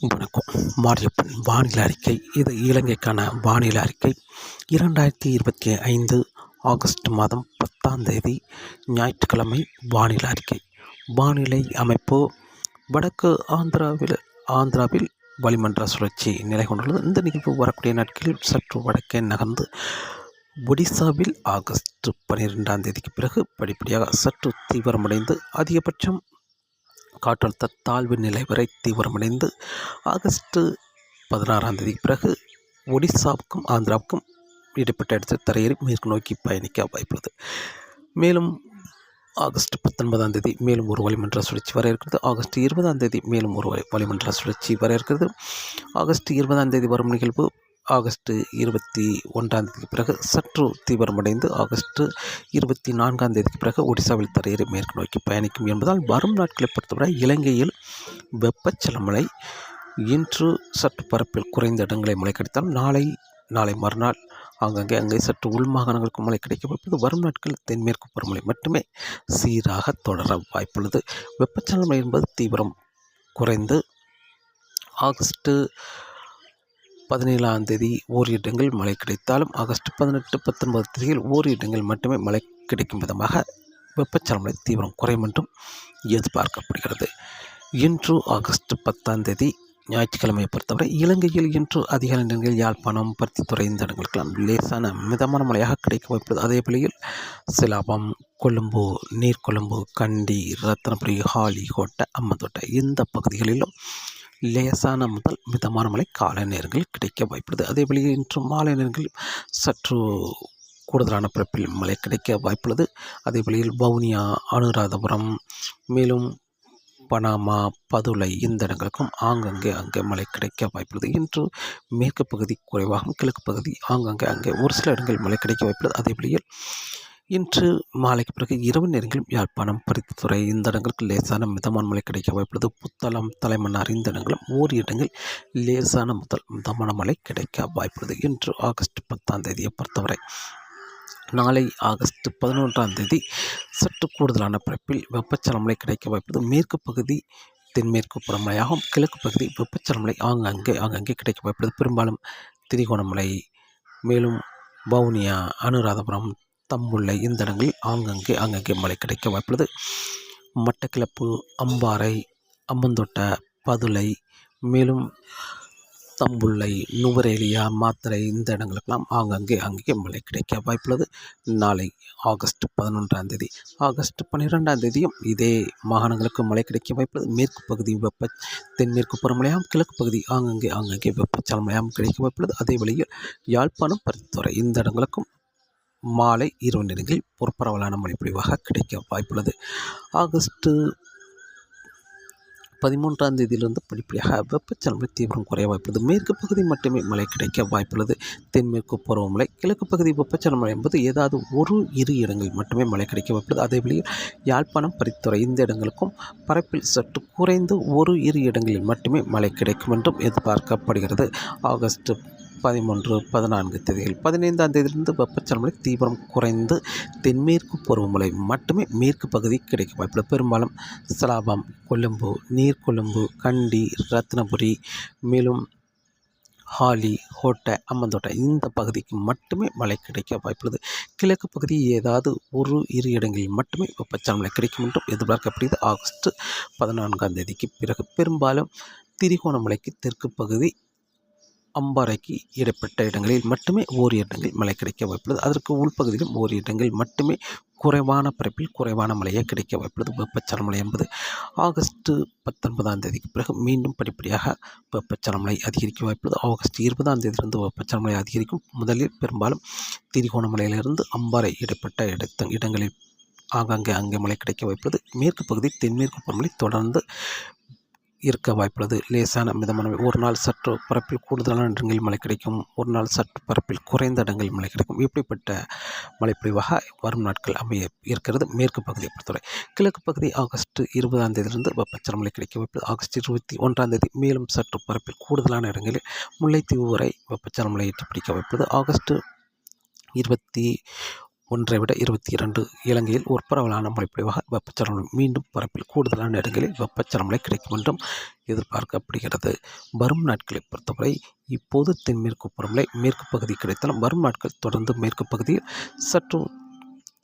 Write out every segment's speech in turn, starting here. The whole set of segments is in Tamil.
வணக்கம். மாரியப்பன் வானிலை அறிக்கை. இது இலங்கைக்கான வானிலை அறிக்கை. இரண்டாயிரத்தி இருபத்தி ஐந்து ஆகஸ்ட் மாதம் பத்தாம் தேதி ஞாயிற்றுக்கிழமை வானிலை அறிக்கை. வானிலை அமைப்பு வடக்கு ஆந்திராவில் ஆந்திராவில் வளிமன்ற சுழற்சி நிலை கொண்டுள்ளது. இந்த நிகழ்வு வரக்கூடிய நாட்களில் சற்று வடக்கே நகர்ந்து ஒடிசாவில் ஆகஸ்ட் பன்னிரெண்டாம் தேதிக்கு பிறகு படிப்படியாக சற்று தீவிரமடைந்து அதிகபட்சம் காற்றழுத்த தாழ்வு நிலை வரை தீவிரமடைந்து ஆகஸ்ட் பதினாறாம் தேதி பிறகு ஒடிசாவுக்கும் ஆந்திராவுக்கும் இடைப்பட்ட இடத்தில் தரையேறி மேற்கு நோக்கி பயணிக்க வாய்ப்புள்ளது. மேலும் ஆகஸ்ட் பத்தொன்பதாம் தேதி மேலும் ஒரு வளிமன்ற சுழற்சி வர இருக்கிறது. ஆகஸ்ட் இருபதாம் தேதி மேலும் ஒரு வளிமன்ற சுழற்சி வர இருக்கிறது. ஆகஸ்ட் இருபதாம் தேதி வரும் நிகழ்வு ஆகஸ்ட் இருபத்தி ஒன்றாம் தேதிக்கு பிறகு சற்று தீவிரமடைந்து ஆகஸ்ட் இருபத்தி நான்காம் தேதிக்கு பிறகு ஒடிசாவில் தரையேறி மேற்கு நோக்கி பயணிக்கும் என்பதால் வரும் நாட்களை பொறுத்தவரை இலங்கையில் வெப்பச்சலமழை இன்று சற்று பரப்பில் குறைந்த இடங்களை மழை கிடைத்தால் நாளை நாளை மறுநாள் ஆங்காங்கே அங்கே சற்று உள் மாகாணங்களுக்கு மழை கிடைக்க வரும் நாட்கள் தென்மேற்கு பருவமழை மட்டுமே சீராக தொடர வாய்ப்புள்ளது. வெப்பச்சலமழை என்பது தீவிரம் குறைந்து ஆகஸ்ட்டு பதினேழாம் தேதி ஓரிரு இடங்கள் மழை கிடைத்தாலும் ஆகஸ்ட் பதினெட்டு பத்தொன்பது தேதியில் ஓரிரு இடங்கள் மட்டுமே மழை கிடைக்கும் விதமாக வெப்பச்சலமலை தீவிரம் குறையும் என்றும் எதிர்பார்க்கப்படுகிறது. இன்று ஆகஸ்ட் பத்தாம் தேதி ஞாயிற்றுக்கிழமையை பொறுத்தவரை இலங்கையில் இன்று அதிகாலை நேரங்களில் யாழ்ப்பாணம் பருத்தித்துறை இந்த இடங்களுக்கெல்லாம் லேசான மிதமான மழையாக கிடைக்க வாய்ப்புள்ளது அதே வேளையில் சிலாபம் கொழும்பு நீர்கொழும்பு கண்டி ரத்னபுரி ஹாலி கோட்டை அம்மந்தோட்டை இந்த பகுதிகளிலும் லேசான முதல் மிதமான மழை காலை நேரங்களில் கிடைக்க வாய்ப்புள்ளது. அதே வேளையில் இன்று மாலை நேரங்களில் சற்று கூடுதலான பிறப்பில் மழை கிடைக்க வாய்ப்புள்ளது. அதே வழியில் வவுனியா அனுராதபுரம் மேலும் பனாமா பதுளை இந்த இடங்களுக்கும் ஆங்கங்கே அங்கே மழை கிடைக்க வாய்ப்புள்ளது. இன்று மேற்கு பகுதி குறைவாகவும் கிழக்கு பகுதி ஆங்கங்கே அங்கே ஒரு சில இடங்களில் மழை கிடைக்க வாய்ப்புள்ளது. அதே வழியில் இன்று மாலைக்கு பிறகு இரவு நேரங்களில் யாழ்ப்பாணம் பருத்தித்துறை இந்த இடங்களுக்கு லேசான மிதமான மழை கிடைக்க வாய்ப்புள்ளது. புத்தளம் தலைமன்னார் இந்த இடங்களும் ஓர் இடங்களில் லேசான முதல் மிதமான மழை கிடைக்க வாய்ப்புள்ளது. இன்று ஆகஸ்ட் பத்தாம் தேதியை பொறுத்தவரை நாளை ஆகஸ்ட் பதினொன்றாம் தேதி சற்று கூடுதலான பிறப்பில் வெப்பச்சலமலை கிடைக்க வாய்ப்பது மேற்கு பகுதி தென்மேற்கு புறமழையாகும் கிழக்கு பகுதி வெப்பச்சலமலை ஆங்காங்கே ஆங்காங்கே கிடைக்க வாய்ப்புள்ளது. பெரும்பாலும் திரிகோணமலை மேலும் வவுனியா அனுராதபுரம் தம்புள்ளை இந்த இடங்களில் ஆங்கங்கே அங்கங்கே மழை கிடைக்க வாய்ப்புள்ளது. மட்டக்கிளப்பு அம்பாறை அம்மந்தோட்டை பதுளை மேலும் தம்புள்ளை நுவரேலியா மாத்திரை இந்த இடங்களுக்கெல்லாம் ஆங்கங்கே அங்கே மழை கிடைக்க வாய்ப்புள்ளது. நாளை ஆகஸ்ட் பதினொன்றாம் தேதி ஆகஸ்ட் பன்னிரெண்டாம் தேதியும் இதே மாகாணங்களுக்கு மழை கிடைக்க வாய்ப்புள்ளது. மேற்கு பகுதி வெப்ப தென்மேற்கு பருவமழையாகவும் கிழக்கு பகுதி ஆங்கங்கே ஆங்கங்கே வெப்பச்சலமழையாகவும் கிடைக்க வாய்ப்புள்ளது. அதே வழியில் யாழ்ப்பாணம் பருத்தித்துறை இந்த இடங்களுக்கும் மாலை இரவு நேரங்களில் பொற்பரவலான மழை பொழிவாக கிடைக்க வாய்ப்புள்ளது. ஆகஸ்ட்டு பதிமூன்றாம் தேதியிலிருந்து படிப்படியாக வெப்பச்சலமழை தீவிரம் குறைய வாய்ப்புள்ளது. மேற்கு பகுதி மட்டுமே மழை கிடைக்க வாய்ப்புள்ளது. தென்மேற்கு பருவமழை கிழக்கு பகுதி வெப்பச்சலமழை என்பது ஏதாவது ஒரு இரு இடங்களில் மட்டுமே மழை கிடைக்க வாய்ப்புள்ளது. அதே வழியில் யாழ்ப்பாணம் பரித்துறை இந்த இடங்களுக்கும் பரப்பில் சற்று குறைந்து ஒரு இரு இடங்களில் மட்டுமே மழை கிடைக்கும் என்றும் எதிர்பார்க்கப்படுகிறது. ஆகஸ்ட் பதிமூன்று பதினான்கு தேதிகள். பதினைந்தாம் தேதியிலிருந்து வெப்பச்சலமலை தீவிரம் குறைந்து தென்மேற்கு பருவமழை மட்டுமே மேற்கு பகுதி கிடைக்க வாய்ப்பில் பெரும்பாலும் சலாபம் கொழும்பு நீர்கொழும்பு கண்டி ரத்னபுரி மேலும் ஹாலி ஹோட்டை அம்மந்தோட்டை இந்த பகுதிக்கு மட்டுமே மழை கிடைக்க வாய்ப்புள்ளது. கிழக்கு பகுதி ஏதாவது ஒரு இரு இடங்களில் மட்டுமே வெப்பச்சலமலை கிடைக்கும் என்றும் எதிர்பார்க்கப்படுகிறது. ஆகஸ்ட் பதினான்காம் தேதிக்கு பிறகு பெரும்பாலும் திரிகோணமலைக்கு தெற்கு பகுதி அம்பாறைக்கு இடப்பட்ட இடங்களில் மட்டுமே ஓரி இடங்களில் மழை கிடைக்க வாய்ப்புள்ளது. அதற்கு உள்பகுதியிலும் ஓரி இடங்களில் மட்டுமே குறைவான பரப்பில் குறைவான மழையே கிடைக்க வாய்ப்புள்ளது. வெப்பச்சலமழை என்பது ஆகஸ்ட் பத்தொன்பதாம் தேதிக்கு பிறகு மீண்டும் படிப்படியாக வெப்பச்சலமழை அதிகரிக்க வாய்ப்புள்ளது. ஆகஸ்ட் இருபதாம் தேதியிலிருந்து வெப்பச்சலமழை அதிகரிக்கும். முதலில் பெரும்பாலும் திரிகோணமலையிலிருந்து அம்பாறை இடப்பட்ட இடத்த இடங்களில் ஆங்காங்கே அங்கே மழை கிடைக்க வாய்ப்புள்ளது. மேற்கு பகுதி தென்மேற்கு பருவமழை தொடர்ந்து இருக்க வாய்ப்புள்ளது. லேசான மிதமான ஒரு நாள் சற்று பரப்பில் கூடுதலான இடங்களில் மழை கிடைக்கும். ஒரு நாள் சற்று பரப்பில் குறைந்த இடங்களில் மழை கிடைக்கும். இப்படிப்பட்ட மழைப்பொழிவாக வரும் நாட்கள் அமைய இருக்கிறது. மேற்கு பகுதியை பொறுத்தவரை கிழக்கு பகுதி ஆகஸ்ட் இருபதாம் தேதியிலிருந்து வெப்பச்சல மழை கிடைக்க வாய்ப்பு ஆகஸ்ட் இருபத்தி ஒன்றாம் தேதி மேலும் சற்று பரப்பில் கூடுதலான இடங்களில் முல்லைத்தீவு வரை வெப்பச்சல மழை எட்டி பிடிக்க வாய்ப்புள்ளது ஆகஸ்ட் இருபத்தி ஒன்றை விட இருபத்தி இரண்டு இலங்கையில் ஒரு பரவலான மழைப்பொழிவாக வெப்பச்சலனம் மீண்டும் பரப்பில் கூடுதலான இடங்களில் வெப்பச்சலமலை கிடைக்கும் என்றும் எதிர்பார்க்கப்படுகிறது. வரும் நாட்களை பொறுத்தவரை இப்போது தென்மேற்கு பருவமழை மேற்கு பகுதி கிடைத்தாலும் வரும் நாட்கள் தொடர்ந்து மேற்கு பகுதியில் சற்று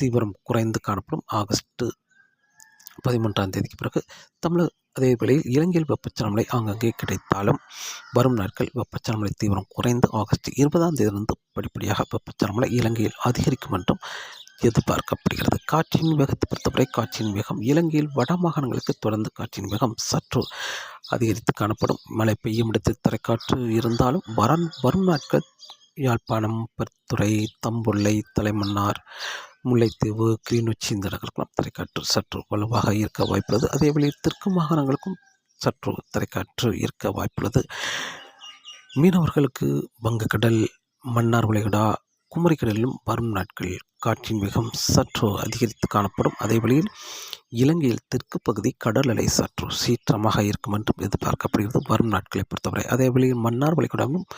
தீவிரம் குறைந்து காணப்படும். ஆகஸ்ட் பதிமூன்றாம் தேதிக்கு பிறகு தமிழக அதே வேளையில் இலங்கையில் வெப்பச்சலமலை ஆங்காங்கே கிடைத்தாலும் வரும் நாட்கள் வெப்பச்சலமலை தீவிரம் குறைந்து ஆகஸ்ட் இருபதாம் தேதியிலிருந்து படிப்படியாக வெப்பச்சலமலை இலங்கையில் அதிகரிக்கும் என்றும் எதிர்பார்க்கப்படுகிறது. காற்றின் வேகத்தை பொறுத்தவரை காற்றின் வேகம் இலங்கையில் வட மாகாணங்களுக்கு தொடர்ந்து காற்றின் வேகம் சற்று அதிகரித்து காணப்படும். மழை பெய்யும் இடத்தில் தரைக்காற்று இருந்தாலும் வரன் வரும் நாட்கள் யாழ்ப்பாணம் பத்துறை தம்புள்ளை தலைமன்னார் முல்லைத்தீவு கிளிநொச்சி இந்த இடங்களுக்கெல்லாம் தரைக்காற்று சற்று வலுவாக இருக்க வாய்ப்புள்ளது. அதே வழி தெற்கு மாகாணங்களுக்கும் சற்று தரைக்காற்று இருக்க வாய்ப்புள்ளது. மீனவர்களுக்கு வங்கக்கடல் மன்னார் வளைகுடா குமரிக்கடலிலும் வரும் நாட்களில் காற்றின் வேகம் சற்று அதிகரித்து காணப்படும். அதே வழியில் இலங்கையில் தெற்கு பகுதி கடல் அலை சற்று சீற்றமாக இருக்கும் என்றும் எதிர்பார்க்கப்படுகிறது வரும் நாட்களை பொறுத்தவரை. அதே வழியில் மன்னார் வளைகுடாவிலும்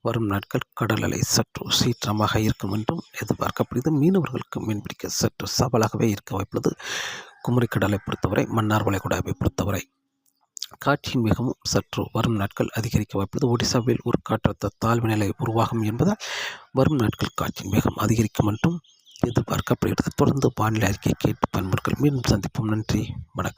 வரும் நாட்கள் கடல் அலை சற்று சீற்றமாக இருக்கும் என்றும் எதிர்பார்க்கப்படுகிறது. மீனவர்களுக்கு மீன்பிடிக்க சற்று சவாலாகவே இருக்க வாய்ப்புள்ளது குமரிக்கடலை பொறுத்தவரை. மன்னார் வளைகுடாவை பொறுத்தவரை காற்றின் வேகமும் சற்று வரும் நாட்கள் அதிகரிக்க வாய்ப்புள்ளது. ஒடிசாவில் ஒரு காற்றழுத்த தாழ்வு நிலை உருவாகும் என்பதால் வரும் நாட்கள் காற்றின் வேகம் அதிகரிக்கும் என்றும் எதிர்பார்க்கப்படுகிறது. தொடர்ந்து வானிலை அறிக்கை கேட்டு பயன்படுங்கள் மீண்டும் சந்திப்போம். நன்றி. வணக்கம்.